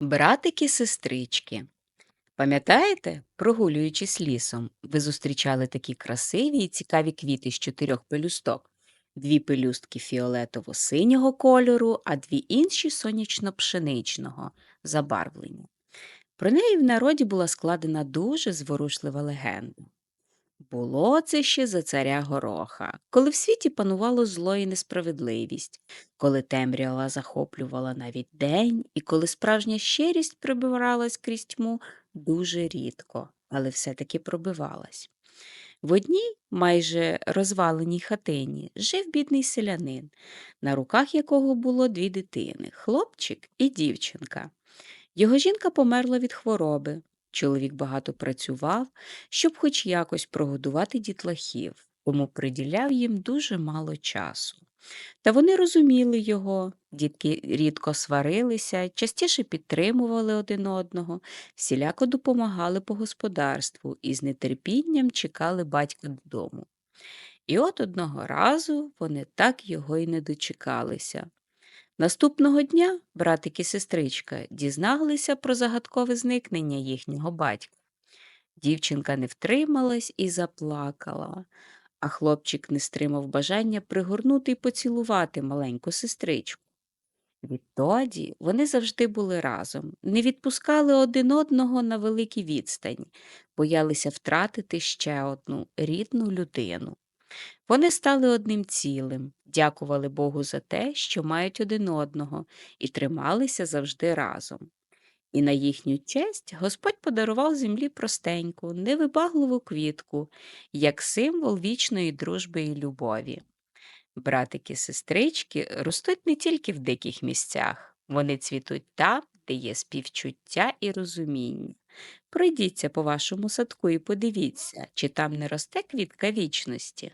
Братики-сестрички. Пам'ятаєте, прогулюючись лісом, ви зустрічали такі красиві і цікаві квіти з чотирьох пелюсток. Дві пелюстки фіолетово-синього кольору, а дві інші сонячно-пшеничного забарвлення. Про неї в народі була складена дуже зворушлива легенда. Було це ще за царя Гороха, коли в світі панувало зло і несправедливість, коли темрява захоплювала навіть день, і коли справжня щирість прибиралась крізь тьму дуже рідко, але все-таки пробивалась. В одній, майже розваленій хатині, жив бідний селянин, на руках якого було дві дитини хлопчик і дівчинка. Його жінка померла від хвороби. Чоловік багато працював, щоб хоч якось прогодувати дітлахів, тому приділяв їм дуже мало часу. Та вони розуміли його, дітки рідко сварилися, частіше підтримували один одного, всіляко допомагали по господарству і з нетерпінням чекали батька додому. І от одного разу вони так його й не дочекалися. Наступного дня братик і сестричка дізналися про загадкове зникнення їхнього батька. Дівчинка не втрималась і заплакала, а хлопчик не стримав бажання пригорнути і поцілувати маленьку сестричку. Відтоді вони завжди були разом, не відпускали один одного на великій відстані, боялися втратити ще одну рідну людину. Вони стали одним цілим, дякували Богу за те, що мають один одного, і трималися завжди разом. І на їхню честь Господь подарував землі простеньку, невибагливу квітку, як символ вічної дружби і любові. Братики-сестрички ростуть не тільки в диких місцях, вони цвітуть там, де є співчуття і розуміння. Пройдіться по вашому садку і подивіться, чи там не росте квітка вічності.